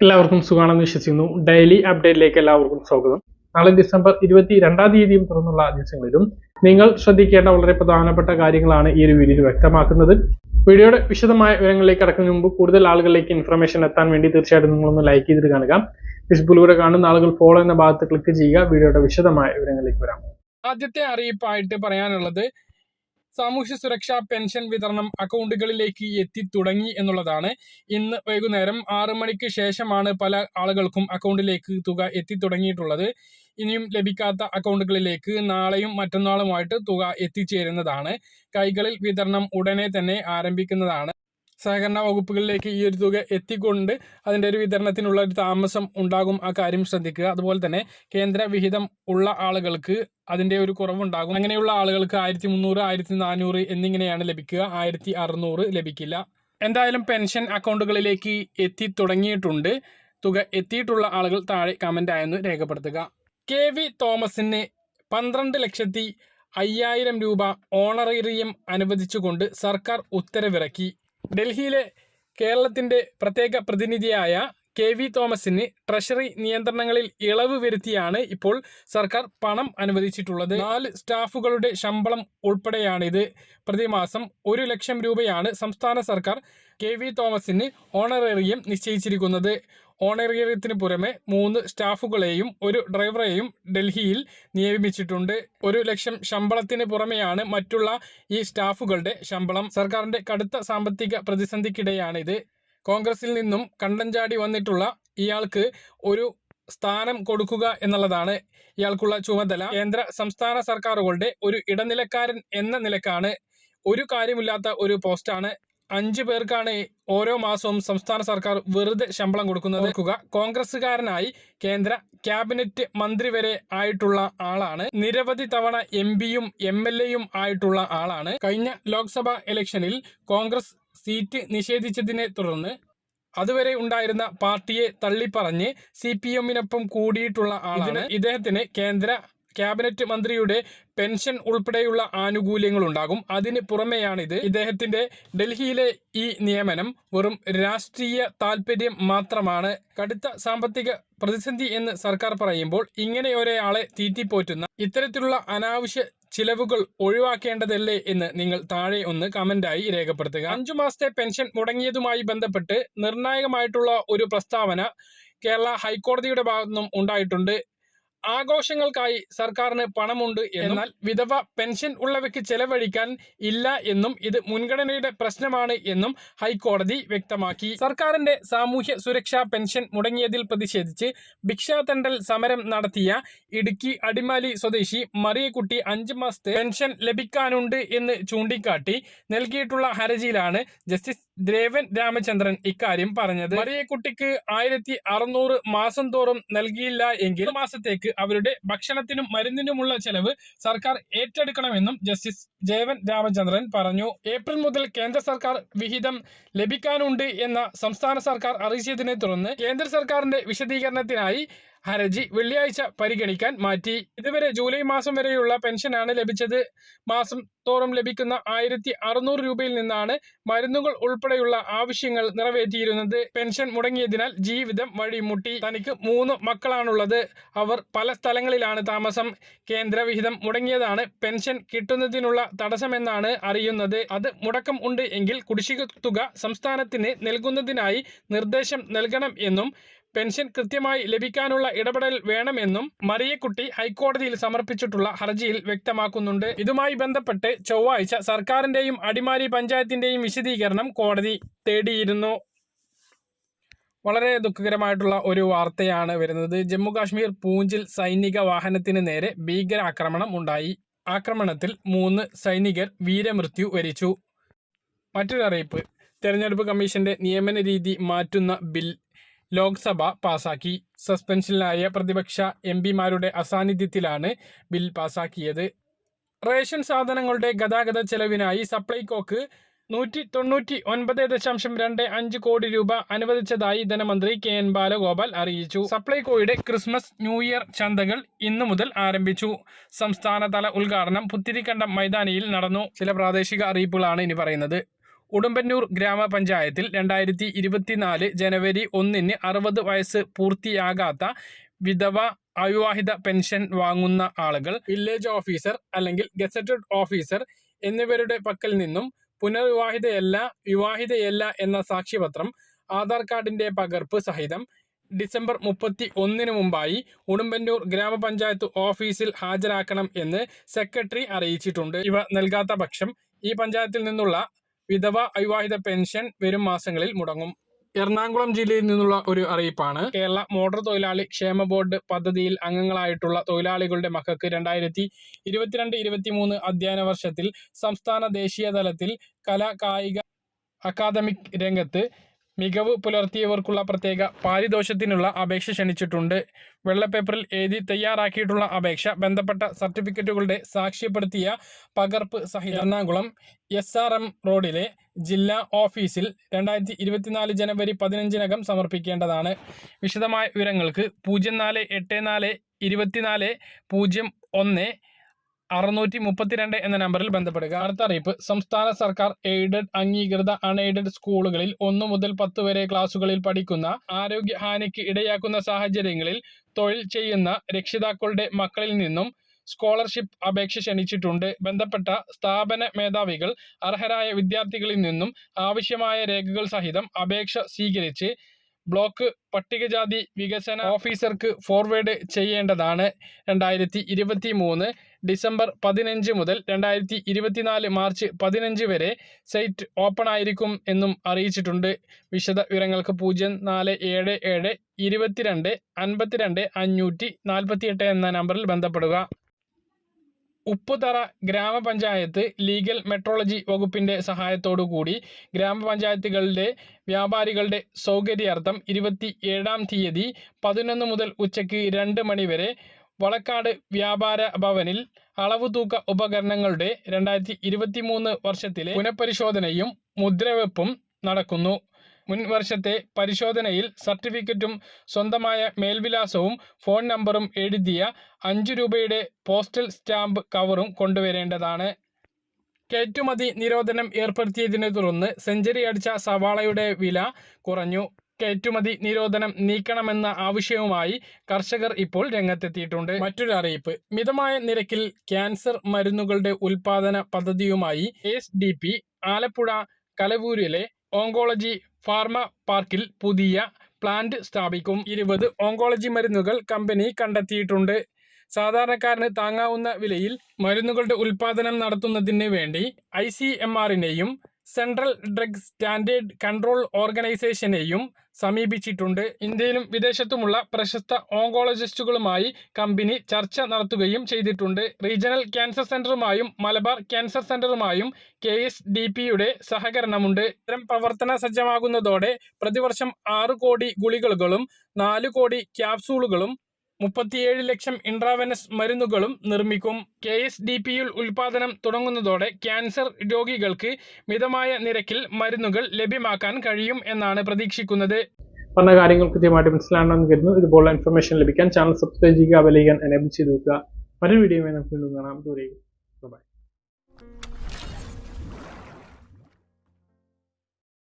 എല്ലാവർക്കും സുഖമാണെന്ന് വിശ്വസിക്കുന്നു. ഡെയിലി അപ്ഡേറ്റിലേക്ക് എല്ലാവർക്കും സ്വാഗതം. നാളെ ഡിസംബർ ഇരുപത്തി രണ്ടാം തീയതിയും തുറന്നുള്ള ദിവസങ്ങളിലും നിങ്ങൾ ശ്രദ്ധിക്കേണ്ട വളരെ പ്രധാനപ്പെട്ട കാര്യങ്ങളാണ് ഈ ഒരു വീഡിയോയിൽ വ്യക്തമാക്കുന്നത്. വീഡിയോയുടെ വിശദമായ വിവരങ്ങളിലേക്ക് കടക്കുന്നതിന് മുമ്പ് കൂടുതൽ ആളുകളിലേക്ക് ഇൻഫർമേഷൻ എത്താൻ വേണ്ടി തീർച്ചയായിട്ടും നിങ്ങളൊന്ന് ലൈക്ക് ചെയ്തിട്ട് കാണുക. ഫേസ്ബുക്കിലൂടെ കാണുന്ന ആളുകൾ ഫോളോ എന്ന ഭാഗത്ത് ക്ലിക്ക് ചെയ്യുക. വീഡിയോയുടെ വിശദമായ വിവരങ്ങളിലേക്ക് വരാം. ആദ്യത്തെ അറിയിപ്പായിട്ട് പറയാനുള്ളത് സാമൂഹ്യ സുരക്ഷാ പെൻഷൻ വിതരണം അക്കൗണ്ടുകളിലേക്ക് എത്തി തുടങ്ങി എന്നുള്ളതാണ്. ഇന്ന് വൈകുന്നേരം ആറു മണിക്ക് ശേഷമാണ് പല ആളുകൾക്കും അക്കൗണ്ടിലേക്ക് തുക എത്തി തുടങ്ങിയിട്ടുള്ളത് ഇനിയും ലഭിക്കാത്ത അക്കൗണ്ടുകളിലേക്ക് നാളെയും മറ്റന്നാളുമായിട്ട് തുക എത്തിച്ചേരുന്നതാണ്. കൈകളിൽ വിതരണം ഉടനെ തന്നെ ആരംഭിക്കുന്നതാണ്. സഹകരണ വകുപ്പുകളിലേക്ക് ഈ ഒരു തുക എത്തിക്കൊണ്ട് അതിന്റെ ഒരു വിതരണത്തിനുള്ള ഒരു താമസം ഉണ്ടാകും ആ കാര്യം ശ്രദ്ധിക്കുക. അതുപോലെ തന്നെ കേന്ദ്ര വിഹിതം ഉള്ള ആളുകൾക്ക് അതിന്റെ ഒരു കുറവുണ്ടാകും. അങ്ങനെയുള്ള ആളുകൾക്ക് ആയിരത്തി മുന്നൂറ് ആയിരത്തി നാനൂറ് എന്നിങ്ങനെയാണ് ലഭിക്കുക. ആയിരത്തി അറുന്നൂറ് ലഭിക്കില്ല. എന്തായാലും പെൻഷൻ അക്കൗണ്ടുകളിലേക്ക് എത്തി തുടങ്ങിയിട്ടുണ്ട്. തുക എത്തിയിട്ടുള്ള ആളുകൾ താഴെ കമന്റ് ആയെന്ന് രേഖപ്പെടുത്തുക. കെ വി തോമസിന് പന്ത്രണ്ട് ലക്ഷത്തി അയ്യായിരം രൂപ ഓണറേറിയം അനുവദിച്ചുകൊണ്ട് സർക്കാർ ഉത്തരവിറക്കി. ഡൽഹിയിലെ കേരളത്തിന്റെ പ്രത്യേക പ്രതിനിധിയായ കെ വി തോമസിന് ട്രഷറി നിയന്ത്രണങ്ങളിൽ ഇളവ് വരുത്തിയാണ് ഇപ്പോൾ സർക്കാർ പണം അനുവദിച്ചിട്ടുള്ളത്. നാല് സ്റ്റാഫുകളുടെ ശമ്പളം ഉൾപ്പെടെയാണിത്. പ്രതിമാസം ഒരു ലക്ഷം രൂപയാണ് സംസ്ഥാന സർക്കാർ കെ വി തോമസിന് ഓണറേറിയം നിശ്ചയിച്ചിരിക്കുന്നത്. ഓണറേറിയത്തിന് പുറമെ മൂന്ന് സ്റ്റാഫുകളെയും ഒരു ഡ്രൈവറെയും ഡൽഹിയിൽ നിയമിച്ചിട്ടുണ്ട്. ഒരു ലക്ഷം ശമ്പളത്തിന് പുറമെയാണ് മറ്റുള്ള ഈ സ്റ്റാഫുകളുടെ ശമ്പളം. സർക്കാരിന്റെ കടുത്ത സാമ്പത്തിക പ്രതിസന്ധിക്കിടെയാണിത്. കോൺഗ്രസിൽ നിന്നും കണ്ടൻചാടി വന്നിട്ടുള്ള ഇയാൾക്ക് ഒരു സ്ഥാനം കൊടുക്കുക എന്നുള്ളതാണ് ഇയാൾക്കുള്ള ചുമതല. കേന്ദ്ര സംസ്ഥാന സർക്കാരുകളുടെ ഒരു ഇടനിലക്കാരൻ എന്ന നിലക്കാണ് ഒരു കാര്യമില്ലാത്ത ഒരു പോസ്റ്റാണ്. അഞ്ചു പേർക്കാണ് ഓരോ മാസവും സംസ്ഥാന സർക്കാർ വെറുതെ ശമ്പളം കൊടുക്കുന്നത്. നോക്കുക കോൺഗ്രസ്സുകാരനായി കേന്ദ്ര ക്യാബിനറ്റ് മന്ത്രി വരെ ആയിട്ടുള്ള ആളാണ്. നിരവധി തവണ എം പിയും എം എൽ എയും ആയിട്ടുള്ള ആളാണ്. കഴിഞ്ഞ ലോക്സഭാ ഇലക്ഷനിൽ കോൺഗ്രസ് സീറ്റ് നിഷേധിച്ചതിനെ തുടർന്ന് അതുവരെ ഉണ്ടായിരുന്ന പാർട്ടിയെ തള്ളിപ്പറഞ്ഞ് സി പി എമ്മിനൊപ്പം കൂടിയിട്ടുള്ള ആളാണ്. ഇദ്ദേഹത്തിന് കേന്ദ്ര ക്യാബിനറ്റ് മന്ത്രിയുടെ പെൻഷൻ ഉൾപ്പെടെയുള്ള ആനുകൂല്യങ്ങൾ ഉണ്ടാകും അതിന് പുറമെയാണിത്. ഇദ്ദേഹത്തിന്റെ ഡൽഹിയിലെ ഈ നിയമനം വെറും രാഷ്ട്രീയ താല്പര്യം മാത്രമാണ്. കടുത്ത സാമ്പത്തിക പ്രതിസന്ധി എന്ന് സർക്കാർ പറയുമ്പോൾ ഇങ്ങനെ ഒരാളെ തീറ്റിപ്പോറ്റുന്ന ഇത്തരത്തിലുള്ള അനാവശ്യ ചിലവുകൾ ഒഴിവാക്കേണ്ടതല്ലേ എന്ന് നിങ്ങൾ താഴെ ഒന്ന് കമന്റായി രേഖപ്പെടുത്തുക. അഞ്ചു മാസത്തെ പെൻഷൻ മുടങ്ങിയതുമായി ബന്ധപ്പെട്ട് നിർണായകമായിട്ടുള്ള ഒരു പ്രസ്താവന കേരള ഹൈക്കോടതിയുടെ ഭാഗത്തുനിന്നും ഉണ്ടായിട്ടുണ്ട്. ആഘോഷങ്ങൾക്കായി സർക്കാരിന് പണമുണ്ട് എന്നാൽ വിധവ പെൻഷൻ ഉള്ളവയ്ക്ക് ചെലവഴിക്കാൻ ഇല്ല എന്നും ഇത് മുൻഗണനയുടെ പ്രശ്നമാണ് എന്നും ഹൈക്കോടതി വ്യക്തമാക്കി. സർക്കാരിന്റെ സാമൂഹ്യ സുരക്ഷാ പെൻഷൻ മുടങ്ങിയതിൽ പ്രതിഷേധിച്ച് ഭിക്ഷാതണ്ടൽ സമരം നടത്തിയ ഇടുക്കി അടിമാലി സ്വദേശി മറിയക്കുട്ടി അഞ്ച് മാസത്തെ പെൻഷൻ ലഭിക്കാനുണ്ട് എന്ന് ചൂണ്ടിക്കാട്ടി നൽകിയിട്ടുള്ള ഹർജിയിലാണ് ജസ്റ്റിസ് ദ്രേവൻ രാമചന്ദ്രൻ ഇക്കാര്യം പറഞ്ഞത്. മറിയക്കുട്ടിക്ക് ആയിരത്തി അറുന്നൂറ് മാസം തോറും നൽകിയില്ല എങ്കിൽ മാസത്തേക്ക് അവരുടെ ഭക്ഷണത്തിനും മരുന്നിനുമുള്ള ചെലവ് സർക്കാർ ഏറ്റെടുക്കണമെന്നും ജസ്റ്റിസ് ജയവൻ രാമചന്ദ്രൻ പറഞ്ഞു. ഏപ്രിൽ മുതൽ കേന്ദ്ര സർക്കാർ വിഹിതം ലഭിക്കാനുണ്ട് എന്ന സംസ്ഥാന സർക്കാർ അറിയിച്ചതിനെ തുടർന്ന് കേന്ദ്ര സർക്കാരിന്റെ വിശദീകരണത്തിനായി ഹർജി വെള്ളിയാഴ്ച പരിഗണിക്കാൻ മാറ്റി. ഇതുവരെ ജൂലൈ മാസം വരെയുള്ള പെൻഷനാണ് ലഭിച്ചത്. മാസം തോറും ലഭിക്കുന്ന ആയിരത്തി അറുന്നൂറ് രൂപയിൽ നിന്നാണ് മരുന്നുകൾ ഉൾപ്പെടെയുള്ള ആവശ്യങ്ങൾ നിറവേറ്റിയിരുന്നത്. പെൻഷൻ മുടങ്ങിയതിനാൽ ജീവിതം വഴിമുട്ടി. തനിക്ക് മൂന്ന് മക്കളാണുള്ളത്. അവർ പല സ്ഥലങ്ങളിലാണ് താമസം. കേന്ദ്രവിഹിതം മുടങ്ങിയതാണ്. പെൻഷൻ കിട്ടുന്നതിനുള്ള തടസ്സമെന്നാണ് അറിയുന്നത്. അത് മുടക്കം ഉണ്ട് എങ്കിൽ കുടിശ്ശിക തുക സംസ്ഥാനത്തിന് നൽകുന്നതിനായി നിർദ്ദേശം നൽകണം എന്നും പെൻഷൻ കൃത്യമായി ലഭിക്കാനുള്ള ഇടപെടൽ വേണമെന്നും മറിയക്കുട്ടി ഹൈക്കോടതിയിൽ സമർപ്പിച്ചിട്ടുള്ള ഹർജിയിൽ വ്യക്തമാക്കുന്നുണ്ട്. ഇതുമായി ബന്ധപ്പെട്ട് ചൊവ്വാഴ്ച സർക്കാരിന്റെയും അടിമാലി പഞ്ചായത്തിന്റെയും വിശദീകരണം കോടതി തേടിയിരുന്നു. വളരെ ദുഃഖകരമായിട്ടുള്ള ഒരു വാർത്തയാണ് വരുന്നത്. ജമ്മു കാശ്മീർ പൂഞ്ചിൽ സൈനിക വാഹനത്തിന് നേരെ ഭീകരാക്രമണം ഉണ്ടായി. ആക്രമണത്തിൽ മൂന്ന് സൈനികർ വീരമൃത്യു വരിച്ചു. മറ്റൊരറിയിപ്പ്. തെരഞ്ഞെടുപ്പ് കമ്മീഷന്റെ നിയമന രീതി മാറ്റുന്ന ബിൽ ലോക്സഭ പാസാക്കി. സസ്പെൻഷനിലായ പ്രതിപക്ഷ എം പിമാരുടെ അസാന്നിധ്യത്തിലാണ് ബിൽ പാസാക്കിയത്. റേഷൻ സാധനങ്ങളുടെ ഗതാഗത ചെലവിനായി സപ്ലൈകോക്ക് നൂറ്റി തൊണ്ണൂറ്റി ഒൻപത് ദശാംശം രണ്ട് അഞ്ച് കോടി രൂപ അനുവദിച്ചതായി ധനമന്ത്രി കെ എൻ ബാലഗോപാൽ അറിയിച്ചു. സപ്ലൈകോയുടെ ക്രിസ്മസ് ന്യൂ ഇയർ ചന്തകൾ ഇന്നു മുതൽ ആരംഭിച്ചു. സംസ്ഥാനതല ഉദ്ഘാടനം പുത്തിരിക്കണ്ടം മൈതാനിയിൽ നടന്നു. ചില പ്രാദേശിക അറിയിപ്പുകളാണ് ഇനി പറയുന്നത്. ഉടുമ്പന്നൂർ ഗ്രാമപഞ്ചായത്തിൽ രണ്ടായിരത്തി ഇരുപത്തിനാല് ജനുവരി ഒന്നിന് അറുപത് വയസ്സ് പൂർത്തിയാകാത്ത വിധവ അവിവാഹിത പെൻഷൻ വാങ്ങുന്ന ആളുകൾ വില്ലേജ് ഓഫീസർ അല്ലെങ്കിൽ ഗസറ്റഡ് ഓഫീസർ എന്നിവരുടെ പക്കൽ നിന്നും പുനർവിവാഹിതയല്ല വിവാഹിതയല്ല എന്ന സാക്ഷ്യപത്രം ആധാർ കാർഡിന്റെ പകർപ്പ് സഹിതം ഡിസംബർ മുപ്പത്തി ഒന്നിന് മുമ്പായി ഉടുമ്പന്നൂർ ഗ്രാമപഞ്ചായത്ത് ഓഫീസിൽ ഹാജരാക്കണം എന്ന് സെക്രട്ടറി അറിയിച്ചിട്ടുണ്ട്. ഇവ നൽകാത്ത പക്ഷം ഈ പഞ്ചായത്തിൽ നിന്നുള്ള വിധവ അവിവാഹിത പെൻഷൻ വരും മാസങ്ങളിൽ മുടങ്ങും. എറണാകുളം ജില്ലയിൽ നിന്നുള്ള ഒരു അറിയിപ്പാണ്. കേരള മോട്ടോർ തൊഴിലാളി ക്ഷേമ ബോർഡ് പദ്ധതിയിൽ അംഗങ്ങളായിട്ടുള്ള തൊഴിലാളികളുടെ മക്കൾക്ക് രണ്ടായിരത്തി ഇരുപത്തിരണ്ട് ഇരുപത്തിമൂന്ന് അധ്യയന വർഷത്തിൽ സംസ്ഥാന ദേശീയ തലത്തിൽ കലാ കായിക അക്കാദമിക് രംഗത്ത് മികവ് പുലർത്തിയവർക്കുള്ള പ്രത്യേക പാരിതോഷത്തിനുള്ള അപേക്ഷ ക്ഷണിച്ചിട്ടുണ്ട്. വെള്ളപ്പേപ്പറിൽ എഴുതി തയ്യാറാക്കിയിട്ടുള്ള അപേക്ഷ ബന്ധപ്പെട്ട സർട്ടിഫിക്കറ്റുകളുടെ സാക്ഷ്യപ്പെടുത്തിയ പകർപ്പ് സഹിതം എറണാകുളം എസ് ആർ എം റോഡിലെ ജില്ലാ ഓഫീസിൽ രണ്ടായിരത്തി ഇരുപത്തിനാല് ജനുവരി പതിനഞ്ചിനകം സമർപ്പിക്കേണ്ടതാണ്. വിശദമായ വിവരങ്ങൾക്ക് പൂജ്യം നാല് എട്ട് നാല് ഇരുപത്തിനാല് പൂജ്യം ഒന്ന് അറുന്നൂറ്റി മുപ്പത്തിരണ്ട് എന്ന നമ്പറിൽ ബന്ധപ്പെടുക. അടുത്ത അറിയിപ്പ്. സംസ്ഥാന സർക്കാർ എയ്ഡഡ് അംഗീകൃത അൺഎയ്ഡഡ് സ്കൂളുകളിൽ ഒന്ന് മുതൽ പത്ത് വരെ ക്ലാസുകളിൽ പഠിക്കുന്ന ആരോഗ്യഹാനിക്ക് ഇടയാക്കുന്ന സാഹചര്യങ്ങളിൽ തൊഴിൽ ചെയ്യുന്ന രക്ഷിതാക്കളുടെ മക്കളിൽ നിന്നും സ്കോളർഷിപ്പ് അപേക്ഷ ക്ഷണിച്ചിട്ടുണ്ട്. ബന്ധപ്പെട്ട സ്ഥാപന മേധാവികൾ അർഹരായ വിദ്യാർത്ഥികളിൽ നിന്നും ആവശ്യമായ രേഖകൾ സഹിതം അപേക്ഷ സ്വീകരിച്ച് ബ്ലോക്ക് പട്ടികജാതി വികസന ഓഫീസർക്ക് ഫോർവേഡ് ചെയ്യേണ്ടതാണ്. രണ്ടായിരത്തി ഇരുപത്തി മൂന്ന് ഡിസംബർ പതിനഞ്ച് മുതൽ രണ്ടായിരത്തി ഇരുപത്തിനാല് മാർച്ച് പതിനഞ്ച് വരെ സൈറ്റ് ഓപ്പൺ ആയിരിക്കും എന്നും അറിയിച്ചിട്ടുണ്ട്. വിശദ വിവരങ്ങൾക്ക് പൂജ്യം നാല് ഏഴ് ഏഴ് ഇരുപത്തിരണ്ട് അൻപത്തിരണ്ട് അഞ്ഞൂറ്റി നാൽപ്പത്തിയെട്ട് എന്ന നമ്പറിൽ ബന്ധപ്പെടുക. ഉപ്പുതറ ഗ്രാമപഞ്ചായത്ത് ലീഗൽ മെട്രോളജി വകുപ്പിന്റെ കൂടി ഗ്രാമപഞ്ചായത്തുകളുടെ വ്യാപാരികളുടെ സൗകര്യാർത്ഥം ഇരുപത്തി ഏഴാം തീയതി പതിനൊന്ന് മുതൽ ഉച്ചയ്ക്ക് രണ്ട് മണിവരെ വളക്കാട് വ്യാപാര ഭവനിൽ അളവ് തൂക്ക ഉപകരണങ്ങളുടെ രണ്ടായിരത്തി വർഷത്തിലെ പുനഃപരിശോധനയും മുദ്രവെപ്പും നടക്കുന്നു. മുൻ വർഷത്തെ പരിശോധനയിൽ സർട്ടിഫിക്കറ്റും സ്വന്തമായ മേൽവിലാസവും ഫോൺ നമ്പറും എഴുതിയ അഞ്ച് രൂപയുടെ പോസ്റ്റൽ സ്റ്റാമ്പ് കവറും കൊണ്ടുവരേണ്ടതാണ്. കയറ്റുമതി നിരോധനം ഏർപ്പെടുത്തിയതിനെ തുടർന്ന് സെഞ്ചുറി അടിച്ച സവാളയുടെ വില കുറഞ്ഞു. കയറ്റുമതി നിരോധനം നീക്കണമെന്ന ആവശ്യവുമായി കർഷകർ ഇപ്പോൾ രംഗത്തെത്തിയിട്ടുണ്ട്. മറ്റൊരു അറിയിപ്പ്. മിതമായ നിരക്കിൽ ക്യാൻസർ മരുന്നുകളുടെ ഉൽപാദന പദ്ധതിയുമായി എസ് ആലപ്പുഴ കലവൂരിലെ ഓങ്കോളജി ഫാർമ പാർക്കിൽ പുതിയ പ്ലാന്റ് സ്ഥാപിക്കും. ഇരുപത് ഓങ്കോളജി മരുന്നുകൾ കമ്പനി കണ്ടെത്തിയിട്ടുണ്ട്. സാധാരണക്കാരന് താങ്ങാവുന്ന വിലയിൽ മരുന്നുകളുടെ ഉൽപാദനം നടത്തുന്നതിന് വേണ്ടി ഐ സി എം ആറിനെയും സെൻട്രൽ ഡ്രഗ് സ്റ്റാൻഡേർഡ് കൺട്രോൾ ഓർഗനൈസേഷനെയും സമീപിച്ചിട്ടുണ്ട്. ഇന്ത്യയിലും വിദേശത്തുമുള്ള പ്രശസ്ത ഓങ്കോളജിസ്റ്റുകളുമായി കമ്പനി ചർച്ച നടത്തുകയും ചെയ്തിട്ടുണ്ട്. റീജിയണൽ ക്യാൻസർ സെന്ററുമായും മലബാർ ക്യാൻസർ സെന്ററുമായും കെ എസ് ഡി പിയുടെ സഹകരണമുണ്ട്. ഇത്തരം പ്രവർത്തന സജ്ജമാകുന്നതോടെ പ്രതിവർഷം ആറ് കോടി ഗുളികകളും നാല് കോടി ക്യാപ്സൂളുകളും മുപ്പത്തിയേഴ് ലക്ഷം ഇൻട്രാവെനസ് മരുന്നുകളും നിർമ്മിക്കും. കെ എസ് ഡി പിയിൽ ഉൽപാദനം തുടങ്ങുന്നതോടെ ക്യാൻസർ രോഗികൾക്ക് മിതമായ നിരക്കിൽ മരുന്നുകൾ ലഭ്യമാക്കാൻ കഴിയും എന്നാണ് പ്രതീക്ഷിക്കുന്നത്. പറഞ്ഞ കാര്യങ്ങൾ കൃത്യമായിട്ട് മനസ്സിലാണെന്ന് കരുതുന്നു. ഇതുപോലുള്ള ഇൻഫർമേഷൻ ലഭിക്കാൻ ചാനൽ സബ്സ്ക്രൈബ് ചെയ്യുക ബെലൈക്കൻ എനേബിൾ ചെയ്ത് വെക്കുക. മറ്റൊരു വീഡിയോയുമായി നമുക്ക് വീണ്ടും കാണാം. ദൂരേക്ക്